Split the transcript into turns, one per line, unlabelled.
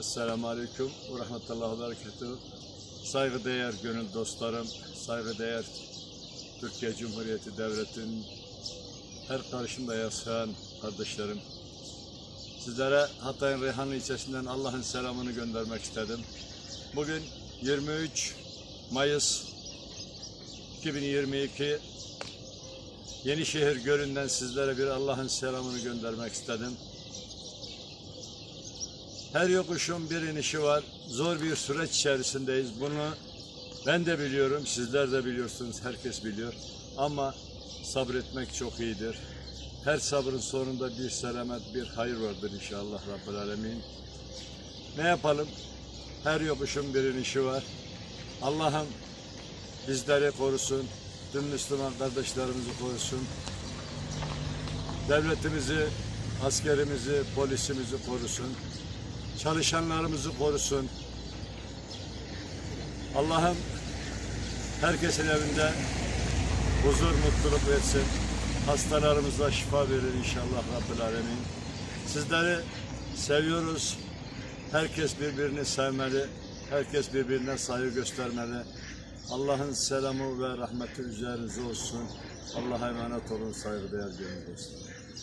Esselamu Aleyküm ve Rahmetullahi ve. Saygıdeğer gönül dostlarım, saygıdeğer Türkiye Cumhuriyeti Devleti'nin her karışında yaşayan kardeşlerim. Sizlere Hatay'ın Reyhanlı ilçesinden Allah'ın selamını göndermek istedim. Bugün 23 Mayıs 2022 Yenişehir Gölü'nden sizlere bir Allah'ın selamını göndermek istedim. Her yokuşun bir inişi var. Zor bir süreç içerisindeyiz. Bunu ben de biliyorum, sizler de biliyorsunuz, herkes biliyor. Ama sabretmek çok iyidir. Her sabrın sonunda bir selamet, bir hayır vardır inşallah Rabbül Alemin. Ne yapalım? Her yokuşun bir inişi var. Allah'ım bizleri korusun, tüm Müslüman kardeşlerimizi korusun. Devletimizi, askerimizi, polisimizi korusun. Çalışanlarımızı korusun. Allah'ım herkesin evinde huzur, mutluluk versin. Hastalarımıza şifa verir inşallah Rabbül Alemin. Sizleri seviyoruz. Herkes birbirini sevmeli. Herkes birbirine saygı göstermeli. Allah'ın selamı ve rahmeti üzerinize olsun. Allah'a emanet olun saygıdeğer gönül dostlar.